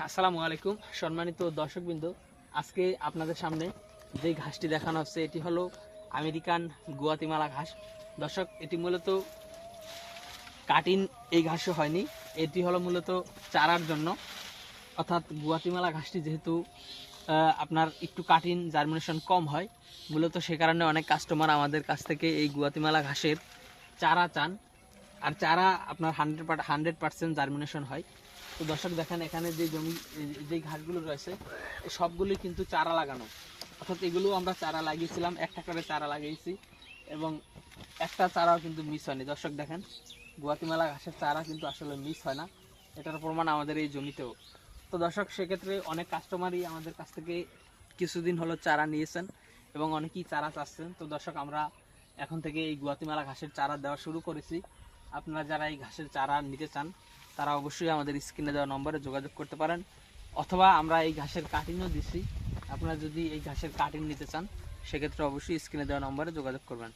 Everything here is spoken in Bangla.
আসসালামু আলাইকুম, সম্মানিত দর্শকবৃন্দ। আজকে আপনাদের সামনে যে ঘাসটি দেখানো হচ্ছে, এটি হলো আমেরিকান গুয়াতিমালা ঘাস। দর্শক, এটি মূলত কাটিন, এই ঘাসও হয়নি। এটি হলো মূলত চারার জন্য। অর্থাৎ গুয়াতিমালা ঘাসটি যেহেতু আপনার একটু কাটিন, জার্মিনেশন কম হয়, মূলত সে কারণে অনেক কাস্টমার আমাদের কাছ থেকে এই গুয়াতিমালা ঘাসের চারা চান। আর চারা আপনার হান্ড্রেড হান্ড্রেড পার্সেন্ট জার্মিনেশন হয়। তো দর্শক দেখেন, এখানে যে জমি যে ঘাসগুলো রয়েছে সবগুলি কিন্তু চারা লাগানো। অর্থাৎ এগুলো আমরা চারা লাগিয়েছিলাম, একটা করে চারা লাগিয়েছি এবং একটা চারাও কিন্তু মিস হয়নি। দর্শক দেখেন, গুয়াতিমালা ঘাসের চারা কিন্তু আসলে মিস হয় না। এটার প্রমাণ আমাদের এই জমিতেও। তো দর্শক, সেক্ষেত্রে অনেক কাস্টমারই আমাদের কাছ থেকে কিছুদিন হলো চারা নিয়েছেন এবং অনেকেই চারা চাচ্ছেন। তো দর্শক, আমরা এখন থেকে এই গুয়াতিমালা ঘাসের চারা দেওয়া শুরু করেছি। আপনারা যারা এই ঘাসের চারা নিতে চান, তারা অবশ্যই আমাদের স্ক্রিনে দেওয়া নম্বরে যোগাযোগ করতে পারেন। অথবা আমরা এই ঘাসের কাটিংও দিছি। আপনারা যদি এই ঘাসের কাটিং নিতে চান, সেক্ষেত্রে অবশ্যই স্ক্রিনে দেওয়া নম্বরে যোগাযোগ করবেন।